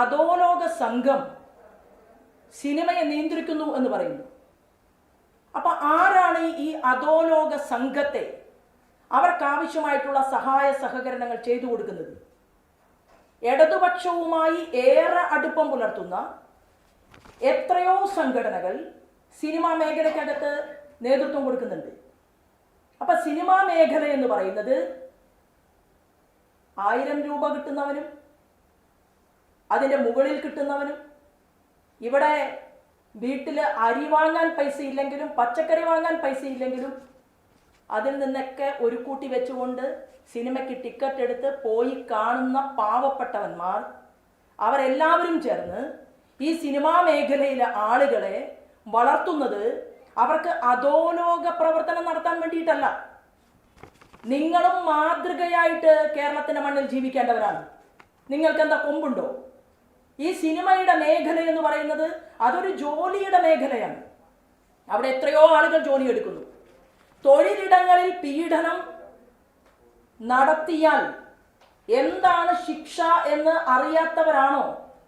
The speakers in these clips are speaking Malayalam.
അധോലോക സംഘം സിനിമയെ നിയന്ത്രിക്കുന്നു എന്ന് പറയുന്നു. അപ്പൊ ആരാണ് ഈ അധോലോക സംഘത്തെ അവർക്കാവശ്യമായിട്ടുള്ള സഹായ സഹകരണങ്ങൾ ചെയ്തു കൊടുക്കുന്നത്? ഇടതുപക്ഷവുമായി ഏറെ അടുപ്പം പുലർത്തുന്ന എത്രയോ സംഘടനകൾ സിനിമാ മേഖലയ്ക്കകത്ത് നേതൃത്വം കൊടുക്കുന്നുണ്ട്. അപ്പൊ സിനിമാ മേഖല എന്ന് പറയുന്നത് ആയിരം രൂപ കിട്ടുന്നവനും അതിന്റെ മുകളിൽ കിട്ടുന്നവനും. ഇവിടെ വീട്ടിൽ അരി വാങ്ങാൻ പൈസ ഇല്ലെങ്കിലും പച്ചക്കറി വാങ്ങാൻ പൈസ ഇല്ലെങ്കിലും അതിൽ നിന്നൊക്കെ ഒരു കൂട്ടി വെച്ചുകൊണ്ട് സിനിമയ്ക്ക് ടിക്കറ്റ് എടുത്ത് പോയി കാണുന്ന പാവപ്പെട്ടവന്മാർ അവരെല്ലാവരും ചേർന്ന് ഈ സിനിമാ മേഖലയിലെ ആളുകളെ വളർത്തുന്നത് അവർക്ക് അധോലോക പ്രവർത്തനം നടത്താൻ വേണ്ടിയിട്ടല്ല. നിങ്ങളും മാതൃകയായിട്ട് കേരളത്തിന്റെ മണ്ണിൽ ജീവിക്കേണ്ടവരാണ്. നിങ്ങൾക്ക് എന്താ കൊമ്പുണ്ടോ? ഈ സിനിമയുടെ മേഖല എന്ന് പറയുന്നത് അതൊരു ജോലിയുടെ മേഖലയാണ്. അവിടെ എത്രയോ ആളുകൾ ജോലി എടുക്കുന്നു. തൊഴിലിടങ്ങളിൽ പീഡനം നടത്തിയാൽ എന്താണ് ശിക്ഷ എന്ന് അറിയാത്തവരാണോ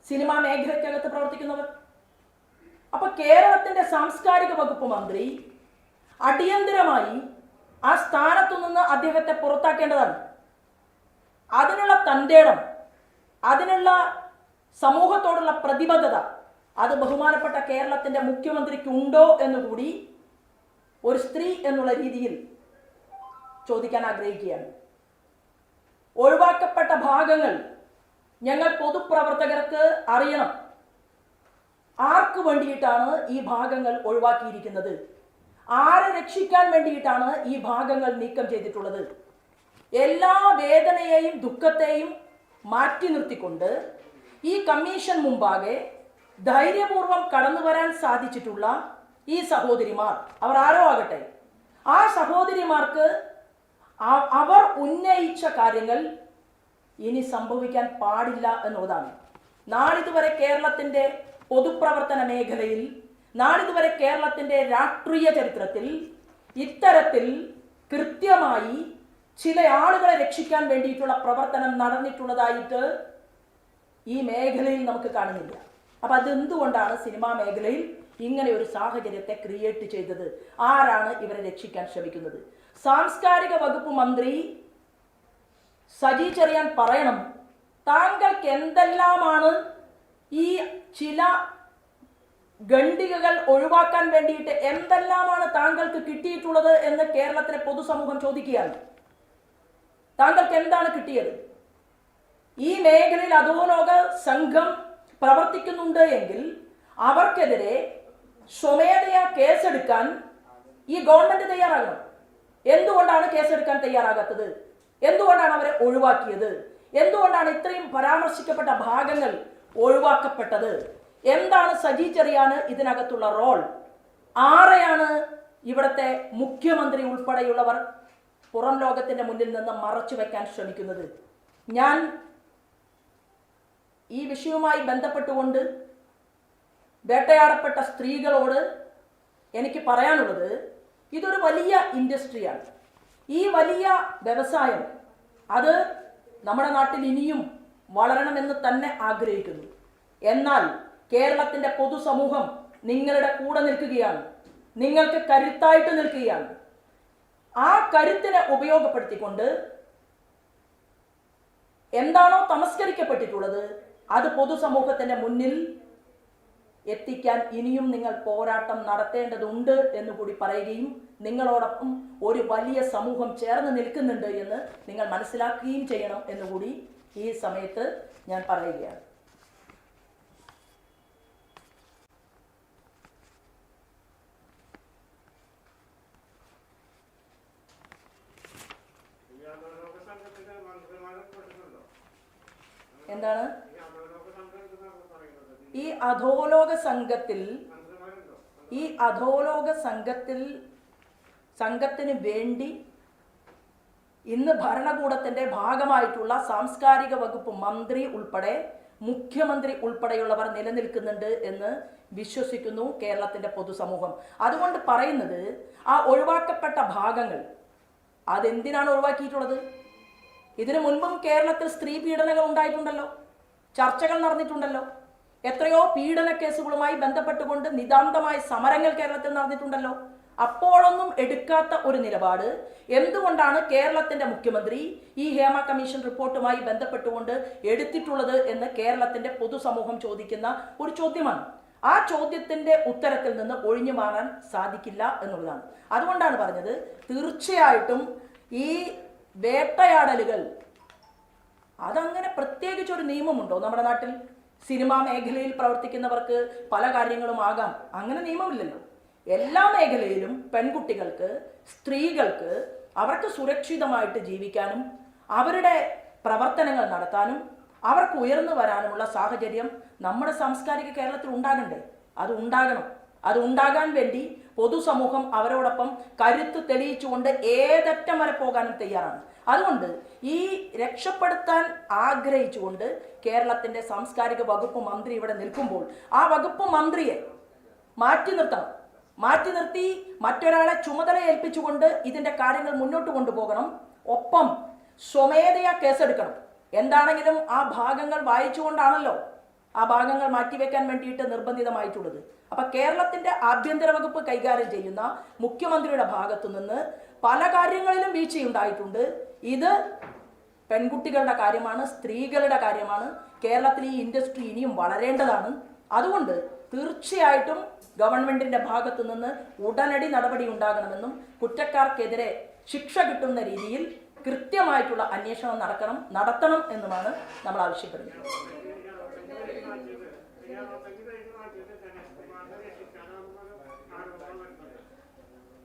സിനിമാ മേഖലയ്ക്കകത്ത് പ്രവർത്തിക്കുന്നവർ? അപ്പൊ കേരളത്തിന്റെ സാംസ്കാരിക വകുപ്പ് മന്ത്രി അടിയന്തരമായി ആ സ്ഥാനത്തു നിന്ന് അദ്ദേഹത്തെ പുറത്താക്കേണ്ടതാണ്. അതിനുള്ള തന്റേടം അതിനുള്ള സമൂഹത്തോടുള്ള പ്രതിബദ്ധത അത് ബഹുമാനപ്പെട്ട കേരളത്തിന്റെ മുഖ്യമന്ത്രിക്ക് ഉണ്ടോ എന്നുകൂടി ഒരു സ്ത്രീ എന്നുള്ള രീതിയിൽ ചോദിക്കാൻ ആഗ്രഹിക്കുകയാണ്. ഒഴിവാക്കപ്പെട്ട ഭാഗങ്ങൾ ഞങ്ങൾ പൊതുപ്രവർത്തകർക്ക് അറിയണം. ആർക്ക് വേണ്ടിയിട്ടാണ് ഈ ഭാഗങ്ങൾ ഒഴിവാക്കിയിരിക്കുന്നത്? ആരെ രക്ഷിക്കാൻ വേണ്ടിയിട്ടാണ് ഈ ഭാഗങ്ങൾ നീക്കം ചെയ്തിട്ടുള്ളത്? എല്ലാ വേദനയെയും ദുഃഖത്തെയും മാറ്റി നിർത്തിക്കൊണ്ട് ഈ കമ്മീഷൻ മുമ്പാകെ ധൈര്യപൂർവം കടന്നു വരാൻ സാധിച്ചിട്ടുള്ള ഈ സഹോദരിമാർ അവർ ആരോ ആകട്ടെ? ആ സഹോദരിമാർക്ക് അവർ ഉന്നയിച്ച കാര്യങ്ങൾ ഇനി സംഭവിക്കാൻ പാടില്ല എന്നുള്ളതാണ്. നാളിതുവരെ കേരളത്തിന്റെ പൊതുപ്രവർത്തന മേഖലയിൽ നാളിതുവരെ കേരളത്തിന്റെ രാഷ്ട്രീയ ചരിത്രത്തിൽ ഇത്തരത്തിൽ കൃത്യമായി ചില ആളുകളെ രക്ഷിക്കാൻ വേണ്ടിയിട്ടുള്ള പ്രവർത്തനം നടന്നിട്ടുള്ളതായിട്ട് ഈ മേഖലയിൽ നമുക്ക് കാണുന്നില്ല. അപ്പൊ അതെന്തുകൊണ്ടാണ് സിനിമാ മേഖലയിൽ ഇങ്ങനെ ഒരു സാഹചര്യത്തെ ക്രിയേറ്റ് ചെയ്തത്? ആരാണ് ഇവരെ രക്ഷിക്കാൻ ശ്രമിക്കുന്നത്? സാംസ്കാരിക വകുപ്പ് മന്ത്രി സജി ചെറിയാൻ പറയണം താങ്കൾക്ക് എന്തെല്ലാമാണ് ഈ ചില ഖണ്ഡികകൾ ഒഴിവാക്കാൻ വേണ്ടിയിട്ട് എന്തെല്ലാമാണ് താങ്കൾക്ക് കിട്ടിയിട്ടുള്ളത് എന്ന് കേരളത്തിലെ പൊതുസമൂഹം ചോദിക്കുകയാണ്. താങ്കൾക്ക് എന്താണ് കിട്ടിയത്? ഈ മേഖലയിൽ അധോലോക സംഘം പ്രവർത്തിക്കുന്നുണ്ട് എങ്കിൽ അവർക്കെതിരെ സ്വമേധയാ കേസെടുക്കാൻ ഈ ഗവൺമെന്റ് തയ്യാറാകണം. എന്തുകൊണ്ടാണ് കേസെടുക്കാൻ തയ്യാറാകാത്തത്? എന്തുകൊണ്ടാണ് അവരെ ഒഴിവാക്കിയത്? എന്തുകൊണ്ടാണ് ഇത്രയും പരാമർശിക്കപ്പെട്ട ഭാഗങ്ങൾ ഒഴിവാക്കപ്പെട്ടത്? എന്താണ് സജി ചെറിയാണ് ഇതിനകത്തുള്ള റോൾ? ആരെയാണ് ഇവിടുത്തെ മുഖ്യമന്ത്രി ഉൾപ്പെടെയുള്ളവർ പുറം ലോകത്തിന്റെ മുന്നിൽ നിന്ന് മറച്ചു വെക്കാൻ ശ്രമിക്കുന്നത്. ഞാൻ ഈ വിഷയവുമായി ബന്ധപ്പെട്ടുകൊണ്ട് വേട്ടയാടപ്പെട്ട സ്ത്രീകളോട് എനിക്ക് പറയാനുള്ളത് ഇതൊരു വലിയ ഇൻഡസ്ട്രിയാണ്. ഈ വലിയ വ്യവസായം അത് നമ്മുടെ നാട്ടിൽ ഇനിയും വളരണമെന്ന് തന്നെ ആഗ്രഹിക്കുന്നു. എന്നാൽ കേരളത്തിന്റെ പൊതുസമൂഹം നിങ്ങളുടെ കൂടെ നിൽക്കുകയാണ്. നിങ്ങൾക്ക് കരുത്തായിട്ട് നിൽക്കുകയാണ്. ആ കരുത്തിനെ ഉപയോഗപ്പെടുത്തിക്കൊണ്ട് എന്താണോ തമസ്കരിക്കപ്പെട്ടിട്ടുള്ളത് അത് പൊതുസമൂഹത്തിന്റെ മുന്നിൽ എത്തിക്കാൻ ഇനിയും നിങ്ങൾ പോരാട്ടം നടത്തേണ്ടതുണ്ട് എന്ന് കൂടി പറയുകയും നിങ്ങളോടൊപ്പം ഒരു വലിയ സമൂഹം ചേർന്ന് നിൽക്കുന്നുണ്ട് എന്ന് നിങ്ങൾ മനസ്സിലാക്കുകയും ചെയ്യണം എന്നുകൂടി ഈ സമയത്ത് ഞാൻ പറയുകയാണ്? എന്താണ് ഈ അധോലോക സംഘം എന്തെന്നാണ് പറയുന്നത്? ഈ അധോലോക സംഘത്തിൽ ഈ അധോലോക സംഘത്തിൽ സംഘത്തിന് വേണ്ടി ഇന്ന് ഭരണകൂടത്തിന്റെ ഭാഗമായിട്ടുള്ള സാംസ്കാരിക വകുപ്പ് മന്ത്രി ഉൾപ്പെടെ മുഖ്യമന്ത്രി ഉൾപ്പെടെയുള്ളവർ നിലനിൽക്കുന്നുണ്ട് എന്ന് വിശ്വസിക്കുന്നു കേരളത്തിന്റെ പൊതുസമൂഹം. അതുകൊണ്ട് പറയുന്നത് ആ ഒഴിവാക്കപ്പെട്ട ഭാഗങ്ങൾ അതെന്തിനാണ് ഒഴിവാക്കിയിട്ടുള്ളത്? ഇതിനു മുൻപും കേരളത്തിൽ സ്ത്രീ പീഡനങ്ങൾ ഉണ്ടായിട്ടുണ്ടല്ലോ ചർച്ചകൾ നടന്നിട്ടുണ്ടല്ലോ. എത്രയോ പീഡന കേസുകളുമായി ബന്ധപ്പെട്ടുകൊണ്ട് നിതാന്തമായ സമരങ്ങൾ കേരളത്തിൽ നടന്നിട്ടുണ്ടല്ലോ. അപ്പോഴൊന്നും എടുക്കാത്ത ഒരു നിലപാട്. എന്തുകൊണ്ടാണ് കേരളത്തിന്റെ മുഖ്യമന്ത്രി ഈ ഹേമ കമ്മീഷൻ റിപ്പോർട്ടുമായി ബന്ധപ്പെട്ടുകൊണ്ട് എടുത്തിട്ടുള്ളത് എന്ന് കേരളത്തിന്റെ പൊതുസമൂഹം ചോദിക്കുന്ന ഒരു ചോദ്യമാണ്. ആ ചോദ്യത്തിന്റെ ഉത്തരത്തിൽ നിന്ന് ഒഴിഞ്ഞു മാറാൻ സാധിക്കില്ല എന്നുള്ളതാണ്. അതുകൊണ്ടാണ് പറഞ്ഞത് തീർച്ചയായിട്ടും ഈ വേട്ടയാടലുകൾ അതങ്ങനെ പ്രത്യേകിച്ചൊരു നിയമമുണ്ടോ നമ്മുടെ നാട്ടിൽ? സിനിമാ മേഖലയിൽ പ്രവർത്തിക്കുന്നവർക്ക് പല കാര്യങ്ങളും ആകാം. അങ്ങനെ നിയമമില്ലല്ലോ. എല്ലാ മേഖലയിലും പെൺകുട്ടികൾക്ക് സ്ത്രീകൾക്ക് അവർക്ക് സുരക്ഷിതമായിട്ട് ജീവിക്കാനും അവരുടെ പ്രവർത്തനങ്ങൾ നടത്താനും അവർക്ക് ഉയർന്നു വരാനുമുള്ള സാഹചര്യം നമ്മുടെ സാംസ്കാരിക കേരളത്തിൽ ഉണ്ടാകണ്ടേ? അത് ഉണ്ടാകണം. അത് ഉണ്ടാകാൻ വേണ്ടി പൊതുസമൂഹം അവരോടൊപ്പം കരുത്ത് തെളിയിച്ചുകൊണ്ട് ഏതറ്റം വരെ പോകാനും തയ്യാറാണ്. അതുകൊണ്ട് ഈ രക്ഷപ്പെടുത്താൻ ആഗ്രഹിച്ചുകൊണ്ട് കേരളത്തിന്റെ സാംസ്കാരിക വകുപ്പ് മന്ത്രി ഇവിടെ നിൽക്കുമ്പോൾ ആ വകുപ്പ് മന്ത്രിയെ മാറ്റി നിർത്തണം. മാറ്റി നിർത്തി മറ്റൊരാളെ ചുമതല ഏൽപ്പിച്ചുകൊണ്ട് ഇതിന്റെ കാര്യങ്ങൾ മുന്നോട്ട് കൊണ്ടുപോകണം. ഒപ്പം സ്വമേധയാ കേസെടുക്കണം. എന്താണെങ്കിലും ആ ഭാഗങ്ങൾ വായിച്ചുകൊണ്ടാണല്ലോ ആ ഭാഗങ്ങൾ മാറ്റിവെക്കാൻ വേണ്ടിയിട്ട് നിർബന്ധിതമായിട്ടുള്ളത്. അപ്പൊ കേരളത്തിന്റെ ആഭ്യന്തര വകുപ്പ് കൈകാര്യം ചെയ്യുന്ന മുഖ്യമന്ത്രിയുടെ ഭാഗത്തു നിന്ന് പല കാര്യങ്ങളിലും വീഴ്ചയുണ്ടായിട്ടുണ്ട്. ഇത് പെൺകുട്ടികളുടെ കാര്യമാണ് സ്ത്രീകളുടെ കാര്യമാണ്. കേരളത്തിൽ ഈ ഇൻഡസ്ട്രി ഇനിയും വളരേണ്ടതാണ്. അതുകൊണ്ട് തീർച്ചയായിട്ടും ഗവൺമെന്റിന്റെ ഭാഗത്തു നിന്ന് ഉടനടി നടപടി ഉണ്ടാകണമെന്നും കുറ്റക്കാർക്കെതിരെ ശിക്ഷ കിട്ടുന്ന രീതിയിൽ കൃത്യമായിട്ടുള്ള അന്വേഷണം നടക്കണം നടത്തണം എന്നുമാണ് നമ്മൾ ആവശ്യപ്പെടുന്നത്.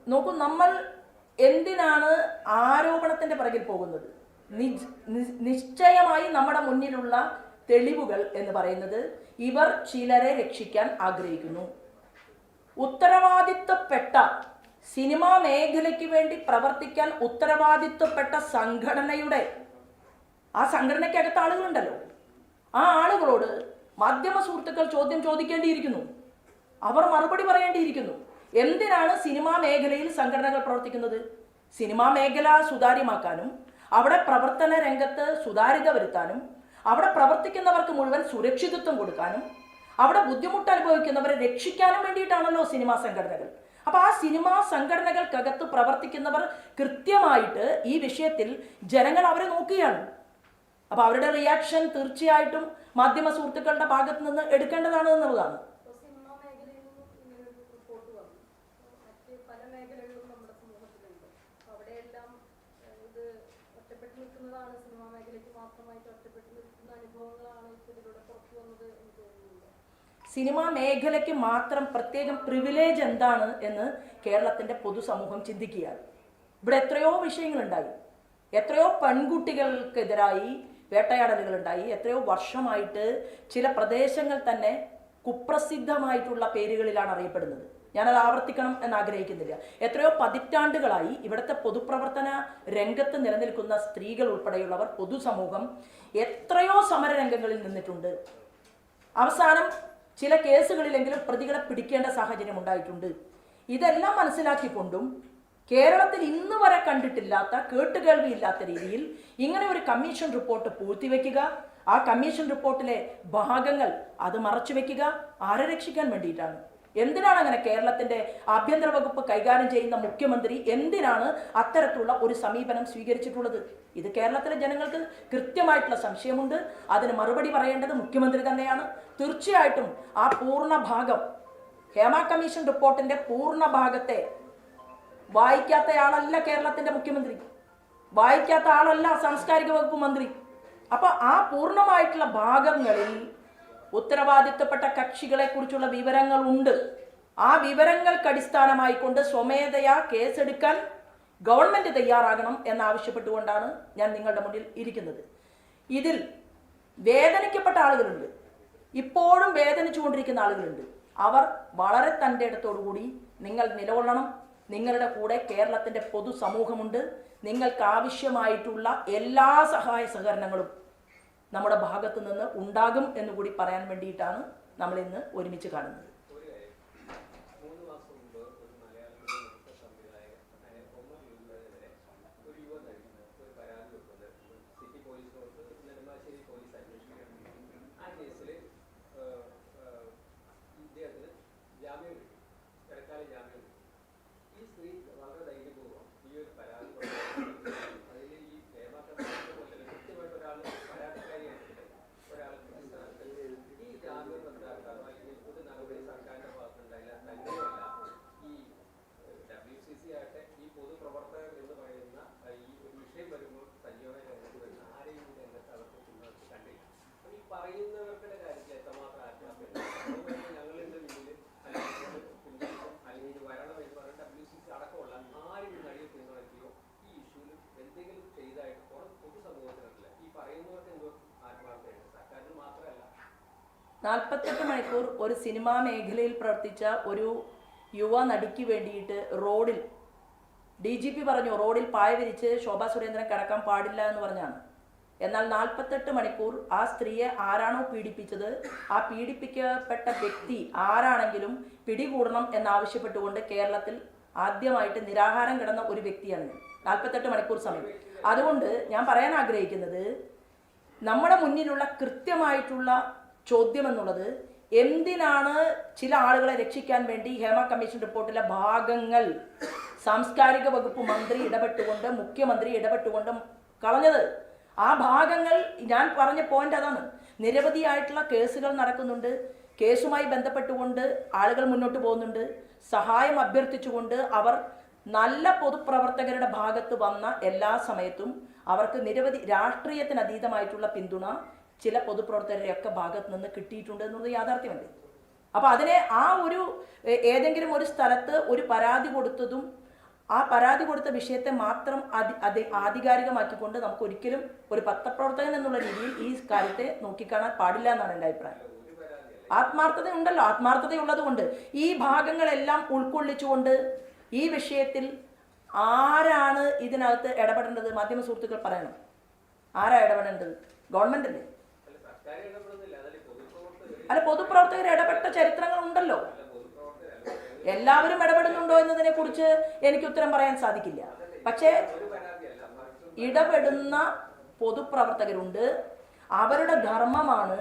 നോക്കൂ നമ്മൾ എന്തിനാണ് ആരോപണത്തിന്റെ പിറകിൽ പോകുന്നത്? നിശ്ചയമായി നമ്മുടെ മുന്നിലുള്ള തെളിവുകൾ എന്ന് പറയുന്നത് ഇവർ ചിലരെ രക്ഷിക്കാൻ ആഗ്രഹിക്കുന്നു. ഉത്തരവാദിത്വപ്പെട്ട സിനിമാ മേഖലയ്ക്ക് വേണ്ടി പ്രവർത്തിക്കാൻ ഉത്തരവാദിത്വപ്പെട്ട സംഘടനയുടെ ആ സംഘടനയ്ക്കകത്ത് ആളുകളുണ്ടല്ലോ. ആ ആളുകളോട് മാധ്യമ സുഹൃത്തുക്കൾ ചോദ്യം ചോദിക്കേണ്ടിയിരിക്കുന്നു. അവർ മറുപടി പറയേണ്ടിയിരിക്കുന്നു. എന്തിനാണ് സിനിമാ മേഖലയിൽ സംഘടനകൾ പ്രവർത്തിക്കുന്നത്? സിനിമാ മേഖല സുതാര്യമാക്കാനും അവിടെ പ്രവർത്തന രംഗത്ത് സുതാര്യത വരുത്താനും അവിടെ പ്രവർത്തിക്കുന്നവർക്ക് മുഴുവൻ സുരക്ഷിതത്വം കൊടുക്കാനും അവിടെ ബുദ്ധിമുട്ട് അനുഭവിക്കുന്നവരെ രക്ഷിക്കാനും വേണ്ടിയിട്ടാണല്ലോ സിനിമാ സംഘടനകൾ. അപ്പോൾ ആ സിനിമാ സംഘടനകൾക്കകത്ത് പ്രവർത്തിക്കുന്നവർ കൃത്യമായിട്ട് ഈ വിഷയത്തിൽ ജനങ്ങൾ അവരെ നോക്കുകയാണ്. അപ്പോൾ അവരുടെ റിയാക്ഷൻ തീർച്ചയായിട്ടും മാധ്യമ സുഹൃത്തുക്കളുടെ ഭാഗത്ത് നിന്ന് എടുക്കേണ്ടതാണ് എന്നുള്ളതാണ് ഇപ്പോൾ സിനിമാ മേഖലയിൽ നിന്നും ഇങ്ങനൊരു റിപ്പോർട്ട് വന്നു മറ്റ് പല മേഖലകളിലും നമ്മുടെ സമൂഹത്തിലുണ്ട് അപ്പോൾ അവിടെയെല്ലാം ഏഹ്, ഇത് ഒറ്റപ്പെട്ട് നിൽക്കുന്നതാണ് സിനിമാ മേഖലയ്ക്ക് മാത്രമായിട്ട് ഒറ്റപ്പെട്ട് നിൽക്കുന്ന അനുഭവങ്ങളാണ് ഇപ്പോൾ ഇതിലൂടെ പുറത്തു വന്നത് എന്ന് തോന്നുന്നുണ്ട് സിനിമാ മേഖലയ്ക്ക് മാത്രം പ്രത്യേകം പ്രിവിലേജ് എന്താണ് എന്ന് കേരളത്തിന്റെ പൊതുസമൂഹം ചിന്തിക്കുകയാണ്. ഇവിടെ എത്രയോ വിഷയങ്ങളുണ്ടായി. എത്രയോ പെൺകുട്ടികൾക്കെതിരായി വേട്ടയാടലുകളുണ്ടായി. എത്രയോ വർഷമായിട്ട് ചില പ്രദേശങ്ങൾ തന്നെ കുപ്രസിദ്ധമായിട്ടുള്ള പേരുകളിലാണ് അറിയപ്പെടുന്നത്. ഞാനത് ആവർത്തിക്കണം എന്ന് ആഗ്രഹിക്കുന്നില്ല എത്രയോ പതിറ്റാണ്ടുകളായി ഇവിടുത്തെ പൊതുപ്രവർത്തന രംഗത്ത് നിലനിൽക്കുന്ന സ്ത്രീകൾ ഉൾപ്പെടെയുള്ളവർ പൊതുസമൂഹം എത്രയോ സമരരംഗങ്ങളിൽ നിന്നിട്ടുണ്ട്. അവസാനം ചില കേസുകളിലെങ്കിലും പ്രതികളെ പിടിക്കേണ്ട സാഹചര്യം ഉണ്ടായിട്ടുണ്ട്. ഇതെല്ലാം മനസ്സിലാക്കിക്കൊണ്ടും കേരളത്തിൽ ഇന്ന് വരെ കണ്ടിട്ടില്ലാത്ത കേട്ടുകേൾവിയില്ലാത്ത രീതിയിൽ ഇങ്ങനെ ഒരു കമ്മീഷൻ റിപ്പോർട്ട് പൂഴ്ത്തിവെക്കുക ആ കമ്മീഷൻ റിപ്പോർട്ടിലെ ഭാഗങ്ങൾ അത് മറച്ചു വെക്കുക ആരെ രക്ഷിക്കാൻ വേണ്ടിയിട്ടാണ്? എന്തിനാണ് അങ്ങനെ കേരളത്തിന്റെ ആഭ്യന്തര വകുപ്പ് കൈകാര്യം ചെയ്യുന്ന മുഖ്യമന്ത്രി എന്തിനാണ് അത്തരത്തിലുള്ള ഒരു സമീപനം സ്വീകരിച്ചിട്ടുള്ളത്? ഇത് കേരളത്തിലെ ജനങ്ങൾക്ക് കൃത്യമായിട്ടുള്ള സംശയമുണ്ട്. അതിന് മറുപടി പറയേണ്ടത് മുഖ്യമന്ത്രി തന്നെയാണ്. തീർച്ചയായിട്ടും ആ പൂർണ ഭാഗം ഹേമ കമ്മീഷൻ റിപ്പോർട്ടിന്റെ പൂർണ ഭാഗത്തെ വായിക്കാത്തയാളല്ല കേരളത്തിന്റെ മുഖ്യമന്ത്രി. വായിക്കാത്ത ആളല്ല സാംസ്കാരിക വകുപ്പ് മന്ത്രി. അപ്പോൾ ആ പൂർണമായിട്ടുള്ള ഭാഗങ്ങളിൽ ഉത്തരവാദിത്തപ്പെട്ട കക്ഷികളെ കുറിച്ചുള്ള വിവരങ്ങൾ ഉണ്ട് ആ വിവരങ്ങൾക്ക് അടിസ്ഥാനമായിക്കൊണ്ട് സ്വമേധയാ കേസെടുക്കാൻ ഗവൺമെന്റ് തയ്യാറാകണം എന്നാവശ്യപ്പെട്ടുകൊണ്ടാണ് ഞാൻ നിങ്ങളുടെ മുന്നിൽ ഇരിക്കുന്നത്. ഇതിൽ വേദനിക്കപ്പെട്ട ആളുകളുണ്ട്. ഇപ്പോഴും വേദനിച്ചുകൊണ്ടിരിക്കുന്ന ആളുകളുണ്ട്. അവർ വളരെ തന്റെ ഇടത്തോടുകൂടി നിങ്ങൾ നിലകൊള്ളണം. നിങ്ങളുടെ കൂടെ കേരളത്തിന്റെ പൊതുസമൂഹമുണ്ട്. നിങ്ങൾക്ക് ആവശ്യമായിട്ടുള്ള എല്ലാ സഹായ സഹകരണങ്ങളും നമ്മുടെ ഭാഗത്ത് നിന്ന് ഉണ്ടാകും എന്ന് കൂടി പറയാൻ വേണ്ടിയിട്ടാണ് നമ്മളിന്ന് ഒരുമിച്ച് കാണുന്നത്. നാൽപ്പത്തെട്ട് മണിക്കൂർ ഒരു സിനിമാ മേഖലയിൽ പ്രവർത്തിച്ച ഒരു യുവ നടിക്ക് വേണ്ടിയിട്ട് റോഡിൽ ഡി ജി പി പറഞ്ഞു റോഡിൽ പായ വിരിച്ച് ശോഭാ സുരേന്ദ്രൻ കിടക്കാൻ പാടില്ല എന്ന് പറഞ്ഞാണ്. എന്നാൽ നാൽപ്പത്തെട്ട് മണിക്കൂർ ആ സ്ത്രീയെ ആരാണോ പീഡിപ്പിച്ചത്? ആ പീഡിപ്പിക്കപ്പെട്ട വ്യക്തി ആരാണെങ്കിലും പിടികൂടണം എന്നാവശ്യപ്പെട്ടുകൊണ്ട് കേരളത്തിൽ ആദ്യമായിട്ട് നിരാഹാരം കിടന്ന ഒരു വ്യക്തിയാണ് നാൽപ്പത്തെട്ട് മണിക്കൂർ സമയം. അതുകൊണ്ട് ഞാൻ പറയാൻ ആഗ്രഹിക്കുന്നത് നമ്മുടെ മുന്നിലുള്ള കൃത്യമായിട്ടുള്ള ചോദ്യം എന്നുള്ളത് എന്തിനാണ് ചില ആളുകളെ രക്ഷിക്കാൻ വേണ്ടി ഹേമ കമ്മീഷൻ റിപ്പോർട്ടിലെ ഭാഗങ്ങൾ? സാംസ്കാരിക വകുപ്പ് മന്ത്രി ഇടപെട്ടുകൊണ്ട് മുഖ്യമന്ത്രി ഇടപെട്ടുകൊണ്ട് കളഞ്ഞത്. ആ ഭാഗങ്ങൾ ഞാൻ പറഞ്ഞ പോയിന്റ് അതാണ്. നിരവധിയായിട്ടുള്ള കേസുകൾ നടക്കുന്നുണ്ട്. കേസുമായി ബന്ധപ്പെട്ടുകൊണ്ട് ആളുകൾ മുന്നോട്ട് പോകുന്നുണ്ട്. സഹായം അഭ്യർത്ഥിച്ചുകൊണ്ട് അവർ നല്ല പൊതുപ്രവർത്തകരുടെ ഭാഗത്ത് വന്ന എല്ലാ സമയത്തും അവർക്ക് നിരവധി രാഷ്ട്രീയത്തിന് അതീതമായിട്ടുള്ള പിന്തുണ ചില പൊതുപ്രവർത്തകരുടെയൊക്കെ ഭാഗത്ത് നിന്ന് കിട്ടിയിട്ടുണ്ട് എന്നുള്ളത് യാഥാർത്ഥ്യമല്ലേ? അപ്പോൾ അതിനെ ആ ഒരു ഏതെങ്കിലും ഒരു സ്ഥലത്ത് ഒരു പരാതി കൊടുത്തതും ആ പരാതി കൊടുത്ത വിഷയത്തെ മാത്രം അതി ആധികാരികമാക്കിക്കൊണ്ട് നമുക്ക് ഒരിക്കലും ഒരു പത്രപ്രവർത്തകൻ എന്നുള്ള രീതിയിൽ ഈ കാര്യത്തെ നോക്കിക്കാണാൻ പാടില്ല എന്നാണ് എന്റെ അഭിപ്രായം. ആത്മാർത്ഥത ഉണ്ടല്ലോ ആത്മാർത്ഥതയുള്ളത് കൊണ്ട് ഈ ഭാഗങ്ങളെല്ലാം ഉൾക്കൊള്ളിച്ചുകൊണ്ട് ഈ വിഷയത്തിൽ ആരാണ് ഇതിനകത്ത് ഇടപെടേണ്ടത്? മാധ്യമ സുഹൃത്തുക്കൾ പറയണം. ആരാ ഇടപെടേണ്ടത്? ഗവൺമെന്റ് അല്ലേ അല്ല പൊതുപ്രവർത്തകർ ഇടപെട്ട ചരിത്രങ്ങൾ ഉണ്ടല്ലോ. എല്ലാവരും ഇടപെടുന്നുണ്ടോ എന്നതിനെ കുറിച്ച് എനിക്ക് ഉത്തരം പറയാൻ സാധിക്കില്ല. പക്ഷേ ഇടപെടുന്ന പൊതുപ്രവർത്തകരുണ്ട്. അവരുടെ ധർമ്മമാണ്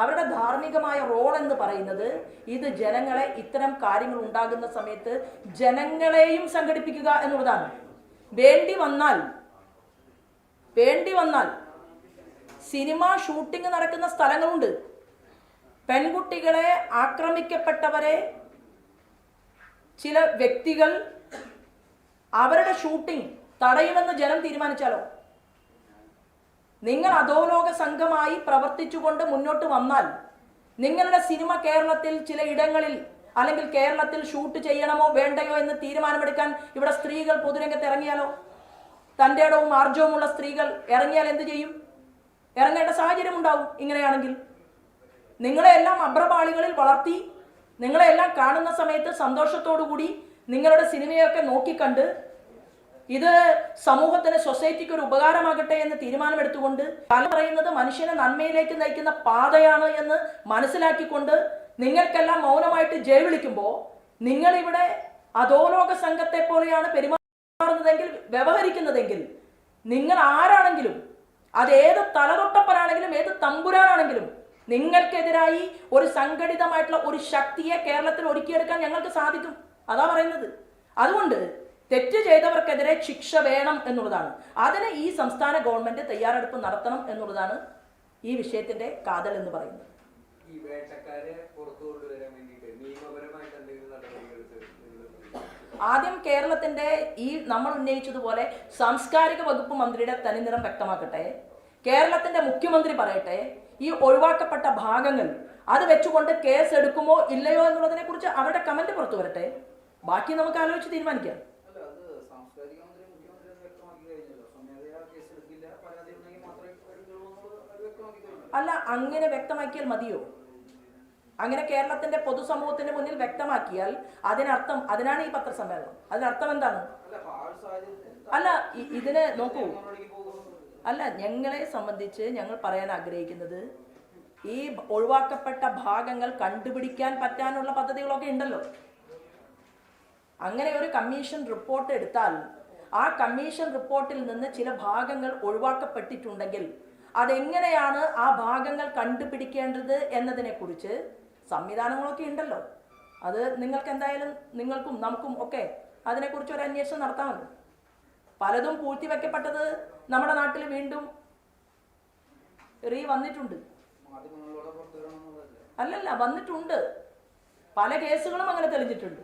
അവരുടെ ധാർമ്മികമായ റോൾ എന്ന് പറയുന്നത് ഇത് ജനങ്ങളെ ഇത്തരം കാര്യങ്ങൾ ഉണ്ടാകുന്ന സമയത്ത് ജനങ്ങളെയും സംഘടിപ്പിക്കുക എന്നുള്ളതാണ്. വേണ്ടി വന്നാൽ വേണ്ടി വന്നാൽ സിനിമ ഷൂട്ടിംഗ് നടക്കുന്ന സ്ഥലങ്ങളുണ്ട്. പെൺകുട്ടികളെ ആക്രമിക്കപ്പെട്ടവരെ ചില വ്യക്തികൾ അവരുടെ ഷൂട്ടിംഗ് തടയുമെന്ന് ജനം തീരുമാനിച്ചാലോ? നിങ്ങൾ അധോലോക സംഘമായി പ്രവർത്തിച്ചുകൊണ്ട് മുന്നോട്ട് വന്നാൽ നിങ്ങളുടെ സിനിമ കേരളത്തിൽ ചില ഇടങ്ങളിൽ അല്ലെങ്കിൽ കേരളത്തിൽ ഷൂട്ട് ചെയ്യണമോ വേണ്ടയോ എന്ന് തീരുമാനമെടുക്കാൻ ഇവിടെ സ്ത്രീകൾ പൊതുരംഗത്ത് ഇറങ്ങിയാലോ? തന്റെ ഇടവും സ്ത്രീകൾ ഇറങ്ങിയാൽ എന്ത് ചെയ്യും? ഇറങ്ങേണ്ട സാഹചര്യം ഉണ്ടാവും ഇങ്ങനെയാണെങ്കിൽ. നിങ്ങളെല്ലാം അഭ്രപാളികളിൽ വളർത്തി നിങ്ങളെല്ലാം കാണുന്ന സമയത്ത് സന്തോഷത്തോടു കൂടി നിങ്ങളുടെ സിനിമയൊക്കെ നോക്കിക്കണ്ട്. ഇത് സമൂഹത്തിന് സൊസൈറ്റിക്ക് ഒരു ഉപകാരമാകട്ടെ എന്ന് തീരുമാനമെടുത്തുകൊണ്ട് കല പറയുന്നത് മനുഷ്യനെ നന്മയിലേക്ക് നയിക്കുന്ന പാതയാണ് എന്ന് മനസ്സിലാക്കിക്കൊണ്ട് നിങ്ങൾക്കെല്ലാം മൗനമായിട്ട് ജയ വിളിക്കുമ്പോൾ നിങ്ങളിവിടെ അധോലോക സംഘത്തെ പോലെയാണ് പെരുമാറുന്നതെങ്കിൽ വ്യവഹരിക്കുന്നതെങ്കിൽ നിങ്ങൾ ആരാണെങ്കിലും അത് ഏത് തലതൊട്ടപ്പനാണെങ്കിലും ഏത് തമ്പുരാനാണെങ്കിലും നിങ്ങൾക്കെതിരായി ഒരു സംഘടിതമായിട്ടുള്ള ഒരു ശക്തിയെ കേരളത്തിൽ ഒരുക്കിയെടുക്കാൻ ഞങ്ങൾക്ക് സാധിക്കും. അതാ പറയുന്നത്. അതുകൊണ്ട് തെറ്റ് ചെയ്തവർക്കെതിരെ ശിക്ഷ വേണം എന്നുള്ളതാണ്. അതിന് ഈ സംസ്ഥാന ഗവൺമെന്റ് തയ്യാറെടുപ്പ് നടത്തണം എന്നുള്ളതാണ് ഈ വിഷയത്തിന്റെ കാതൽ എന്ന് പറയുന്നത്. ഈ ആദ്യം കേരളത്തിന്റെ ഈ നമ്മൾ ഉന്നയിച്ചതുപോലെ സാംസ്കാരിക വകുപ്പ് മന്ത്രിയുടെ തനിനിറം വ്യക്തമാക്കട്ടെ. കേരളത്തിന്റെ മുഖ്യമന്ത്രി പറയട്ടെ ഈ ഒഴിവാക്കപ്പെട്ട ഭാഗങ്ങൾ അത് വെച്ചുകൊണ്ട് കേസ് എടുക്കുമോ ഇല്ലയോ എന്നുള്ളതിനെ കുറിച്ച് അവരുടെ കമന്റ് പുറത്തു വരട്ടെ. ബാക്കി നമുക്ക് ആലോചിച്ച് തീരുമാനിക്കാം. അല്ല അങ്ങനെ വ്യക്തമാക്കിയാൽ മതിയോ? അങ്ങനെ കേരളത്തിന്റെ പൊതുസമൂഹത്തിന് മുന്നിൽ വ്യക്തമാക്കിയാൽ അതിനർത്ഥം അതിനാണ് ഈ പത്രസമ്മേളനം. അതിനർത്ഥം എന്താണ്? അല്ല ഇതിന് നോക്കൂ. അല്ല ഞങ്ങളെ സംബന്ധിച്ച് ഞങ്ങൾ പറയാൻ ആഗ്രഹിക്കുന്നത് ഈ ഒഴിവാക്കപ്പെട്ട ഭാഗങ്ങൾ കണ്ടുപിടിക്കാൻ പറ്റാനുള്ള പദ്ധതികളൊക്കെ ഉണ്ടല്ലോ. അങ്ങനെ ഒരു കമ്മീഷൻ റിപ്പോർട്ട് എടുത്താൽ ആ കമ്മീഷൻ റിപ്പോർട്ടിൽ നിന്ന് ചില ഭാഗങ്ങൾ ഒഴിവാക്കപ്പെട്ടിട്ടുണ്ടെങ്കിൽ അതെങ്ങനെയാണ് ആ ഭാഗങ്ങൾ കണ്ടുപിടിക്കേണ്ടത് എന്നതിനെക്കുറിച്ച് സംവിധാനങ്ങളൊക്കെ ഉണ്ടല്ലോ. അത് നിങ്ങൾക്ക് എന്തായാലും നിങ്ങൾക്കും നമുക്കും ഒക്കെ അതിനെക്കുറിച്ച് ഒരു അന്വേഷണം നടത്താമല്ലോ പലതും പൂഴ്ത്തിവെക്കപ്പെട്ടത് നമ്മുടെ നാട്ടിൽ വീണ്ടും റീ വന്നിട്ടുണ്ട്. അല്ലല്ല വന്നിട്ടുണ്ട്. പല കേസുകളും അങ്ങനെ തെളിഞ്ഞിട്ടുണ്ട്.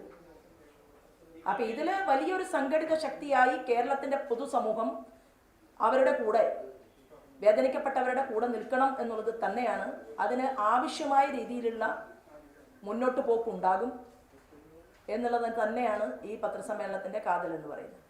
അപ്പൊ ഇതിൽ വലിയൊരു സംഘടിത ശക്തിയായി കേരളത്തിന്റെ പൊതുസമൂഹം അവരുടെ കൂടെ വേദനിക്കപ്പെട്ടവരുടെ കൂടെ നിൽക്കണം എന്നുള്ളത് തന്നെയാണ് അതിന് ആവശ്യമായ രീതിയിലുള്ള മുന്നോട്ട് പോക്കുണ്ടാകും എന്നുള്ളത് തന്നെയാണ് ഈ പത്രസമ്മേളനത്തിന്റെ കാതൽ എന്ന് പറയുന്നത്.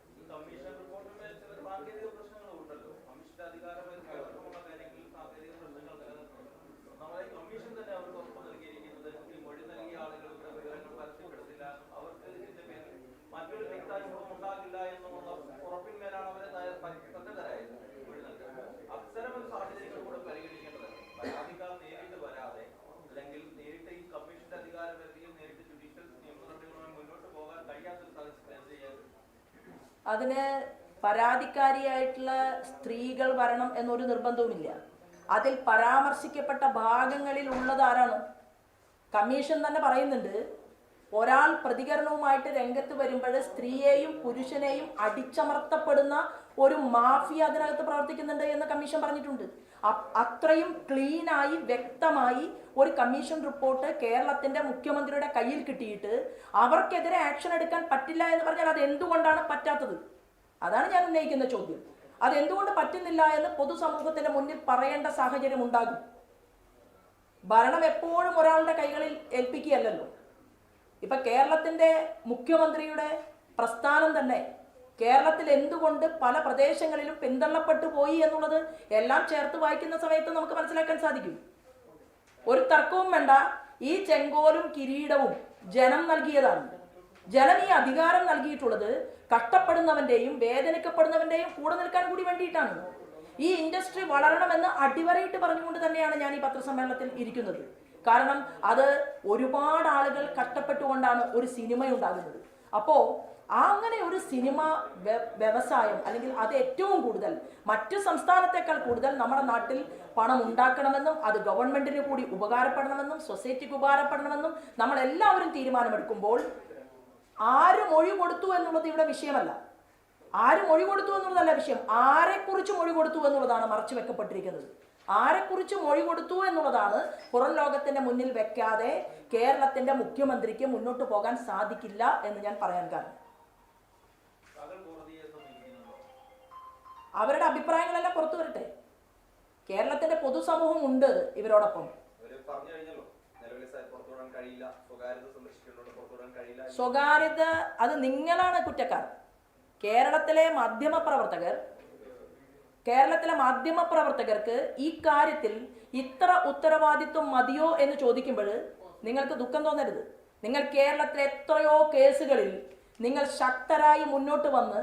അതിന് പരാതിക്കാരിയായിട്ടുള്ള സ്ത്രീകൾ വരണം എന്നൊരു നിർബന്ധവുമില്ല. അതിൽ പരാമർശിക്കപ്പെട്ട ഭാഗങ്ങളിൽ ഉള്ളത് ആരാണ്? കമ്മീഷൻ തന്നെ പറയുന്നുണ്ട് ഒരാൾ പ്രതികരണവുമായിട്ട് രംഗത്ത് വരുമ്പോൾ സ്ത്രീയെയും പുരുഷനെയും അടിച്ചമർത്തപ്പെടുന്ന ഒരു മാഫിയ അതിനകത്ത് പ്രവർത്തിക്കുന്നുണ്ട് എന്ന് കമ്മീഷൻ പറഞ്ഞിട്ടുണ്ട്. അത്രയും ക്ലീനായി വ്യക്തമായി ഒരു കമ്മീഷൻ റിപ്പോർട്ട് കേരളത്തിന്റെ മുഖ്യമന്ത്രിയുടെ കയ്യിൽ കിട്ടിയിട്ട് അവർക്കെതിരെ ആക്ഷൻ എടുക്കാൻ പറ്റില്ല എന്ന് പറഞ്ഞാൽ അത് എന്തുകൊണ്ടാണ് പറ്റാത്തത്? അതാണ് ഞാൻ ഉന്നയിക്കുന്ന ചോദ്യം. അത് എന്തുകൊണ്ട് പറ്റുന്നില്ല എന്ന് പൊതുസമൂഹത്തിന്റെ മുന്നിൽ പറയേണ്ട സാഹചര്യം ഉണ്ടാകും. ഭരണം എപ്പോഴും ഒരാളുടെ കൈകളിൽ ഏൽപ്പിക്കുകയല്ലല്ലോ. ഇപ്പൊ കേരളത്തിന്റെ മുഖ്യമന്ത്രിയുടെ പ്രസ്ഥാനം തന്നെ കേരളത്തിൽ എന്തുകൊണ്ട് പല പ്രദേശങ്ങളിലും പിന്തള്ളപ്പെട്ടു പോയി എന്നുള്ളത് എല്ലാം ചേർത്ത് വായിക്കുന്ന സമയത്ത് നമുക്ക് മനസ്സിലാക്കാൻ സാധിക്കും. ഒരു തർക്കവും വേണ്ട. ഈ ചെങ്കോലും കിരീടവും ജനം നൽകിയതാണ്. ജനം ഈ അധികാരം നൽകിയിട്ടുള്ളത് കഷ്ടപ്പെടുന്നവന്റെയും വേദനിക്കപ്പെടുന്നവന്റെയും കൂടെ നിൽക്കാൻ കൂടി വേണ്ടിയിട്ടാണ്. ഈ ഇൻഡസ്ട്രി വളരണമെന്ന് അടിവരയിട്ട് പറഞ്ഞുകൊണ്ട് തന്നെയാണ് ഞാൻ ഈ പത്രസമ്മേളനത്തിൽ ഇരിക്കുന്നത്. കാരണം അത് ഒരുപാട് ആളുകൾ കഷ്ടപ്പെട്ടുകൊണ്ടാണ് ഒരു സിനിമ ഉണ്ടാകുന്നത് അപ്പോ ആ അങ്ങനെ ഒരു സിനിമ വ്യവസായം അല്ലെങ്കിൽ അത് ഏറ്റവും കൂടുതൽ മറ്റു സംസ്ഥാനത്തേക്കാൾ കൂടുതൽ നമ്മുടെ നാട്ടിൽ പണം ഉണ്ടാക്കണമെന്നും അത് ഗവൺമെന്റിന് കൂടി ഉപകാരപ്പെടണമെന്നും സൊസൈറ്റിക്ക് ഉപകാരപ്പെടണമെന്നും നമ്മൾ എല്ലാവരും തീരുമാനമെടുക്കുമ്പോൾ ആര് മൊഴി കൊടുത്തു എന്നുള്ളത് ഇവിടെ വിഷയമല്ല. ആര് മൊഴി കൊടുത്തു എന്നുള്ളതല്ല വിഷയം. ആരെക്കുറിച്ച് മൊഴി കൊടുത്തു എന്നുള്ളതാണ് മറച്ചു വെക്കപ്പെട്ടിരിക്കുന്നത്. ആരെക്കുറിച്ച് മൊഴി കൊടുത്തു എന്നുള്ളതാണ് പുറം ലോകത്തിന്റെ മുന്നിൽ വെക്കാതെ കേരളത്തിന്റെ മുഖ്യമന്ത്രിക്ക് മുന്നോട്ട് പോകാൻ സാധിക്കില്ല എന്ന് ഞാൻ പറയാൻ കാരണം. അവരുടെ അഭിപ്രായങ്ങളെല്ലാം പുറത്തു വരട്ടെ. കേരളത്തിന്റെ പൊതുസമൂഹം ഉണ്ട് ഇവരോടൊപ്പം. സ്വകാര്യത അത് നിങ്ങളാണ് കുറ്റക്കാർ. കേരളത്തിലെ മാധ്യമ പ്രവർത്തകർ കേരളത്തിലെ മാധ്യമ പ്രവർത്തകർക്ക് ഈ കാര്യത്തിൽ ഇത്ര ഉത്തരവാദിത്വം മതിയോ എന്ന് ചോദിക്കുമ്പോൾ നിങ്ങൾക്ക് ദുഃഖം തോന്നരുത്. നിങ്ങൾ കേരളത്തിലെ എത്രയോ കേസുകളിൽ നിങ്ങൾ ശക്തരായി മുന്നോട്ട് വന്ന്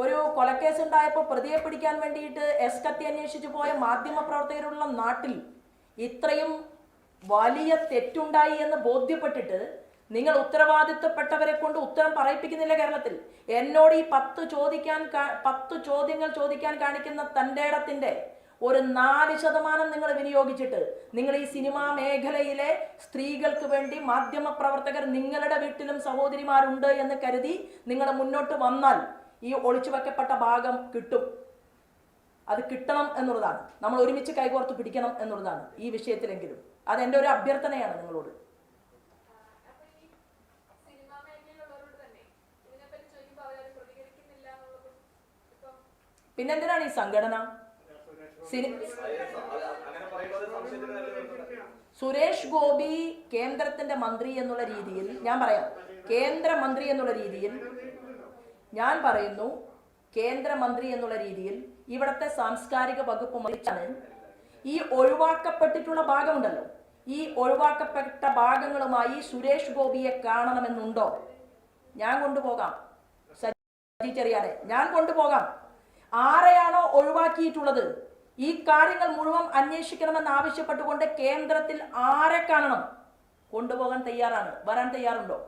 ഒരു കൊലക്കേസ് ഉണ്ടായപ്പോൾ പ്രതിയെ പിടിക്കാൻ വേണ്ടിയിട്ട് എസ് കത്തി അന്വേഷിച്ചു പോയ മാധ്യമ പ്രവർത്തകരുള്ള നാട്ടിൽ ഇത്രയും വലിയ തെറ്റുണ്ടായി എന്ന് ബോധ്യപ്പെട്ടിട്ട് നിങ്ങൾ ഉത്തരവാദിത്തപ്പെട്ടവരെ കൊണ്ട് ഉത്തരം പറയിപ്പിക്കുന്നില്ല കേരളത്തിൽ. എന്നോട് ഈ പത്ത് ചോദിക്കാൻ പത്ത് ചോദ്യങ്ങൾ ചോദിക്കാൻ കാണിക്കുന്ന തന്റെ ഇടത്തിന്റെ ഒരു നാല് ശതമാനം നിങ്ങൾ വിനിയോഗിച്ചിട്ട് നിങ്ങൾ ഈ സിനിമാ മേഖലയിലെ സ്ത്രീകൾക്ക് വേണ്ടി മാധ്യമ പ്രവർത്തകർ നിങ്ങളുടെ വീട്ടിലും സഹോദരിമാരുണ്ട് എന്ന് കരുതി നിങ്ങൾ മുന്നോട്ട് വന്നാൽ ഈ ഒളിച്ചു വെക്കപ്പെട്ട ഭാഗം കിട്ടും. അത് കിട്ടണം എന്നുള്ളതാണ്. നമ്മൾ ഒരുമിച്ച് കൈകോർത്ത് പിടിക്കണം എന്നുള്ളതാണ് ഈ വിഷയത്തിലെങ്കിലും. അത് എന്റെ ഒരു അഭ്യർത്ഥനയാണ് നിങ്ങളോട്. പിന്നെന്തിനാണ് ഈ സംഘടന? സുരേഷ് ഗോപി കേന്ദ്രത്തിന്റെ മന്ത്രി എന്നുള്ള രീതിയിൽ ഞാൻ പറയാം കേന്ദ്രമന്ത്രി എന്നുള്ള രീതിയിൽ ഞാൻ പറയുന്നു കേന്ദ്രമന്ത്രി എന്നുള്ള രീതിയിൽ ഇവിടുത്തെ സാംസ്കാരിക വകുപ്പ് മന്ത്രിച്ചാണ് ഈ ഒഴിവാക്കപ്പെട്ടിട്ടുള്ള ഭാഗമുണ്ടല്ലോ. ഈ ഒഴിവാക്കപ്പെട്ട ഭാഗങ്ങളുമായി സുരേഷ് ഗോപിയെ കാണണമെന്നുണ്ടോ? ഞാൻ കൊണ്ടുപോകാം. സജി ചെറിയാനെ ഞാൻ കൊണ്ടുപോകാം. ആരെയാണോ ഒഴിവാക്കിയിട്ടുള്ളത്? ഈ കാര്യങ്ങൾ മുഴുവൻ അന്വേഷിക്കണമെന്ന് ആവശ്യപ്പെട്ടുകൊണ്ട് കേന്ദ്രത്തിൽ ആരെ കാണണം? കൊണ്ടുപോകാൻ തയ്യാറാണ് വരാൻ തയ്യാറുണ്ടോ?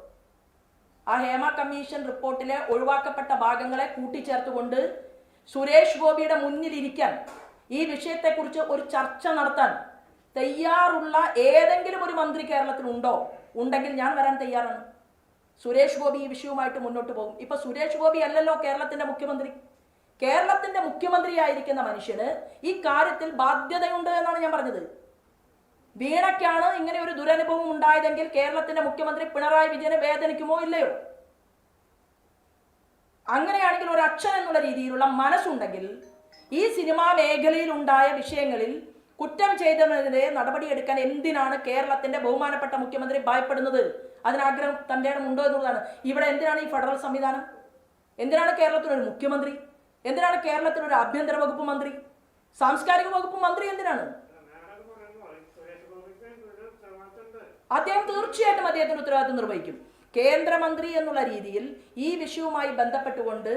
ആ ഹേമ കമ്മീഷൻ റിപ്പോർട്ടിലെ ഒഴിവാക്കപ്പെട്ട ഭാഗങ്ങളെ കൂട്ടിച്ചേർത്തുകൊണ്ട് സുരേഷ് ഗോപിയുടെ മുന്നിലിരിക്കാൻ ഈ വിഷയത്തെക്കുറിച്ച് ഒരു ചർച്ച നടത്താൻ തയ്യാറുള്ള ഏതെങ്കിലും ഒരു മന്ത്രി കേരളത്തിലുണ്ടോ? ഉണ്ടെങ്കിൽ ഞാൻ വരാൻ തയ്യാറാണ്. സുരേഷ് ഗോപി ഈ വിഷയവുമായിട്ട് മുന്നോട്ട് പോകും. ഇപ്പൊ സുരേഷ് ഗോപി അല്ലല്ലോ കേരളത്തിന്റെ മുഖ്യമന്ത്രി. കേരളത്തിന്റെ മുഖ്യമന്ത്രിയായിരിക്കുന്ന മനുഷ്യന് ഈ കാര്യത്തിൽ ബാധ്യതയുണ്ട് എന്നാണ് ഞാൻ പറഞ്ഞത്. വീണയ്ക്കാണ് ഇങ്ങനെ ഒരു ദുരനുഭവം ഉണ്ടായതെങ്കിൽ കേരളത്തിന്റെ മുഖ്യമന്ത്രി പിണറായി വിജയനെ വേദനിക്കുമോ ഇല്ലയോ? അങ്ങനെയാണെങ്കിൽ ഒരു അച്ഛൻ എന്നുള്ള രീതിയിലുള്ള മനസ്സുണ്ടെങ്കിൽ ഈ സിനിമാ മേഖലയിൽ ഉണ്ടായ വിഷയങ്ങളിൽ കുറ്റം ചെയ്തതിനെതിരെ നടപടിയെടുക്കാൻ എന്തിനാണ് കേരളത്തിന്റെ ബഹുമാനപ്പെട്ട മുഖ്യമന്ത്രി ഭയപ്പെടുന്നത്? അതിനാഗ്രഹം തന്റെ ഉണ്ടോ എന്നുള്ളതാണ്. ഇവിടെ എന്തിനാണ് ഈ ഫെഡറൽ സംവിധാനം? എന്തിനാണ് കേരളത്തിനൊരു മുഖ്യമന്ത്രി? എന്തിനാണ് കേരളത്തിനൊരു ആഭ്യന്തര വകുപ്പ് മന്ത്രി? സാംസ്കാരിക വകുപ്പ് മന്ത്രി എന്തിനാണ് ഞാനത് പറയുന്നു സുരേഷ് ഗോപിക്ക് ഇതിന് ഉത്തരവാദിത്തമുണ്ട് അദ്ദേഹം തീർച്ചയായിട്ടും അദ്ദേഹത്തിന്റെ ഉത്തരവാദിത്വം നിർവഹിക്കും. കേന്ദ്രമന്ത്രി എന്നുള്ള രീതിയിൽ ഈ വിഷയവുമായി ബന്ധപ്പെട്ടുകൊണ്ട്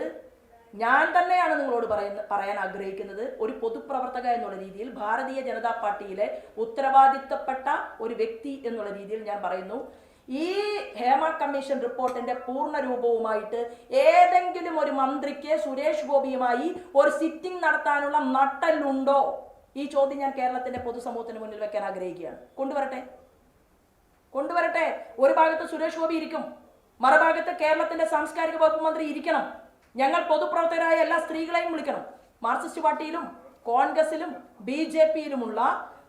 ഞാൻ തന്നെയാണ് നിങ്ങളോട് പറയുന്ന പറയാൻ ആഗ്രഹിക്കുന്നത്. ഒരു പൊതുപ്രവർത്തക എന്നുള്ള രീതിയിൽ ഭാരതീയ ജനതാ പാർട്ടിയിലെ ഉത്തരവാദിത്തപ്പെട്ട ഒരു വ്യക്തി എന്നുള്ള രീതിയിൽ ഞാൻ പറയുന്നു. ഈ ഹേമ കമ്മീഷൻ റിപ്പോർട്ടിന്റെ പൂർണ രൂപവുമായിട്ട് ഏതെങ്കിലും ഒരു മന്ത്രിക്ക് സുരേഷ് ഗോപിയുമായി ഒരു സിറ്റിംഗ് നടത്താനുള്ള നട്ടലുണ്ടോ ഈ ചോദ്യം ഞാൻ കേരളത്തിന്റെ പൊതുസമൂഹത്തിന് മുന്നിൽ വെക്കാൻ ആഗ്രഹിക്കുകയാണ്. കൊണ്ടുവരട്ടെ. കൊണ്ടുവരട്ടെ. ഒരു ഭാഗത്ത് സുരേഷ് ഗോപി ഇരിക്കും. മറുഭാഗത്ത് കേരളത്തിന്റെ സാംസ്കാരിക വകുപ്പ് മന്ത്രി ഇരിക്കണം. ഞങ്ങൾ പൊതുപ്രവർത്തകരായ എല്ലാ സ്ത്രീകളെയും വിളിക്കണം. മാർക്സിസ്റ്റ് പാർട്ടിയിലും കോൺഗ്രസിലും ബി ജെ പിയിലുമുള്ള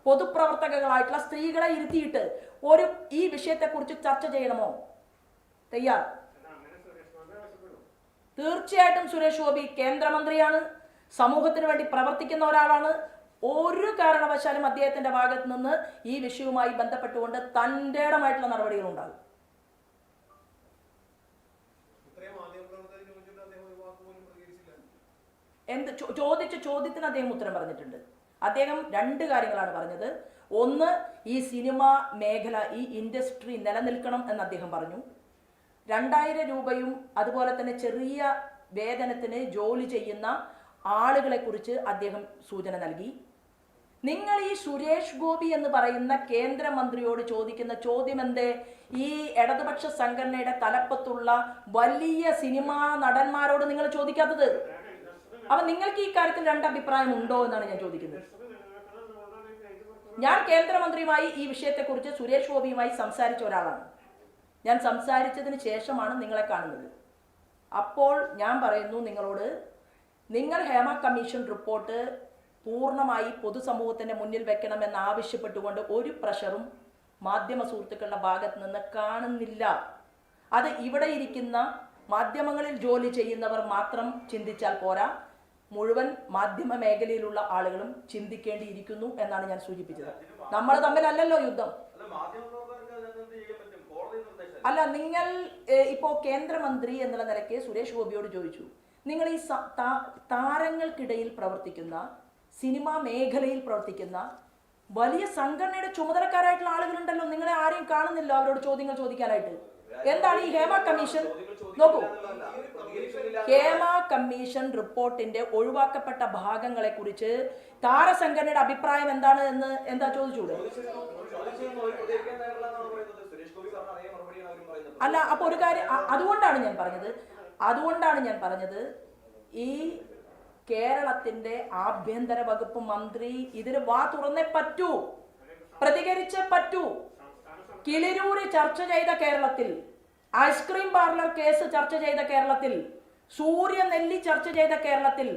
പൊതുപ്രവർത്തകകളായിട്ടുള്ള സ്ത്രീകളെ ഇരുത്തിയിട്ട് ഒരു ഈ വിഷയത്തെക്കുറിച്ച് ചർച്ച ചെയ്യണമോ? തയ്യാർ? തീർച്ചയായിട്ടും സുരേഷ് ഗോപി കേന്ദ്രമന്ത്രിയാണ്. സമൂഹത്തിന് വേണ്ടി പ്രവർത്തിക്കുന്ന ഒരാളാണ്. ഒരു കാരണവശാലും അദ്ദേഹത്തിന്റെ ഭാഗത്ത് നിന്ന് ഈ വിഷയവുമായി ബന്ധപ്പെട്ടുകൊണ്ട് തന്റെ ഇടമായിട്ടുള്ള നടപടികൾ ഉണ്ടാകും എന്ത് ചോദിച്ച ചോദ്യത്തിന് അദ്ദേഹം ഉത്തരം പറഞ്ഞിട്ടുണ്ട്. അദ്ദേഹം രണ്ട് കാര്യങ്ങളാണ് പറഞ്ഞത്. ഒന്ന് ഈ സിനിമ മേഖല ഈ ഇൻഡസ്ട്രി നിലനിൽക്കണം എന്ന് അദ്ദേഹം പറഞ്ഞു. രണ്ടായിരം രൂപയും അതുപോലെ തന്നെ ചെറിയ വേതനത്തിന് ജോലി ചെയ്യുന്ന ആളുകളെ കുറിച്ച് അദ്ദേഹം സൂചന നൽകി. നിങ്ങൾ ഈ സുരേഷ് ഗോപി എന്ന് പറയുന്ന കേന്ദ്രമന്ത്രിയോട് ചോദിക്കുന്ന ചോദ്യം എന്തേ ഈ ഇടതുപക്ഷ സംഘടനയുടെ തലപ്പത്തുള്ള വലിയ സിനിമാ നടന്മാരോട് നിങ്ങൾ ചോദിക്കാത്തത്? അപ്പൊ നിങ്ങൾക്ക് ഈ കാര്യത്തിൽ രണ്ട് അഭിപ്രായം ഉണ്ടോ എന്നാണ് ഞാൻ ചോദിക്കുന്നത്. ഞാൻ കേന്ദ്രമന്ത്രിയുമായി ഈ വിഷയത്തെക്കുറിച്ച് സുരേഷ് ഗോപിയുമായി സംസാരിച്ച ഒരാളാണ്. ഞാൻ സംസാരിച്ചതിന് ശേഷമാണ് നിങ്ങളെ കാണുന്നത്. അപ്പോൾ ഞാൻ പറയുന്നു നിങ്ങളോട് നിങ്ങൾ ഹേമ കമ്മീഷൻ റിപ്പോർട്ട് പൂർണമായി പൊതുസമൂഹത്തിന്റെ മുന്നിൽ വെക്കണമെന്ന് ആവശ്യപ്പെട്ടുകൊണ്ട് ഒരു പ്രഷറും മാധ്യമ സുഹൃത്തുക്കളുടെ ഭാഗത്ത് നിന്ന് കാണുന്നില്ല. അത് ഇവിടെ ഇരിക്കുന്ന മാധ്യമങ്ങളിൽ ജോലി ചെയ്യുന്നവർ മാത്രം ചിന്തിച്ചാൽ പോരാ. മുഴുവൻ മാധ്യമ മേഖലയിലുള്ള ആളുകളും ചിന്തിക്കേണ്ടിയിരിക്കുന്നു എന്നാണ് ഞാൻ സൂചിപ്പിച്ചത്. നമ്മൾ തമ്മിലല്ലല്ലോ യുദ്ധം. അല്ല നിങ്ങൾ ഇപ്പോൾ ഇപ്പോ കേന്ദ്രമന്ത്രി എന്നുള്ള നിലയ്ക്ക് സുരേഷ് ഗോപിയോട് ചോദിച്ചു. നിങ്ങൾ ഈ താരങ്ങൾക്കിടയിൽ പ്രവർത്തിക്കുന്ന സിനിമാ മേഖലയിൽ പ്രവർത്തിക്കുന്ന വലിയ സംഘടനയുടെ ചുമതലക്കാരായിട്ടുള്ള ആളുകളുണ്ടല്ലോ. നിങ്ങളെ ആരെയും കാണുന്നില്ല അവരോട് ചോദ്യങ്ങൾ ചോദിക്കാനായിട്ട്. എന്താണ് ഈ ഹേമ കമ്മീഷൻ? നോക്കൂ. ഹേമ കമ്മീഷൻ റിപ്പോർട്ടിന്റെ ഒഴിവാക്കപ്പെട്ട ഭാഗങ്ങളെ കുറിച്ച് താരസംഘടനയുടെ അഭിപ്രായം എന്താണ് എന്ന് എന്താ ചോദിച്ചൂടെ? അല്ല അപ്പൊ ഒരു കാര്യം അതുകൊണ്ടാണ് ഞാൻ പറഞ്ഞത്. അതുകൊണ്ടാണ് ഞാൻ പറഞ്ഞത് ഈ കേരളത്തിന്റെ ആഭ്യന്തര വകുപ്പ് മന്ത്രി ഇതിന് വാ തുറന്നേ പറ്റൂ പ്രതികരിച്ചേ പറ്റൂ. കിളിരൂര് ചർച്ച ചെയ്ത കേരളത്തിൽ ഐസ്ക്രീം പാർലർ കേസ് ചർച്ച ചെയ്ത കേരളത്തിൽ സൂര്യനെല്ലി ചർച്ച ചെയ്ത കേരളത്തിൽ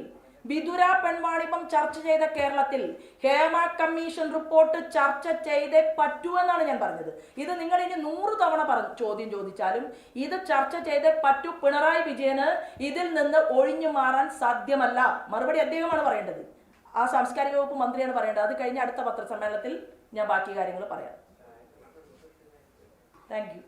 വിതുര പെൺവാണിഭം ചർച്ച ചെയ്ത കേരളത്തിൽ ഹേമ കമ്മീഷൻ റിപ്പോർട്ട് ചർച്ച ചെയ്തേ പറ്റൂ ഞാൻ പറഞ്ഞത്. ഇത് നിങ്ങൾ ഇനി നൂറ് തവണ ചോദ്യം ചോദിച്ചാലും ഇത് ചർച്ച ചെയ്തേ പറ്റൂ. പിണറായി വിജയന് ഇതിൽ നിന്ന് ഒഴിഞ്ഞു മാറാൻ സാധ്യമല്ല. മറുപടി അദ്ദേഹമാണ് പറയേണ്ടത്. ആ സാംസ്കാരിക വകുപ്പ് മന്ത്രിയാണ് പറയേണ്ടത്. അത് കഴിഞ്ഞ് അടുത്ത പത്രസമ്മേളനത്തിൽ ഞാൻ ബാക്കി കാര്യങ്ങൾ പറയാം. താങ്ക്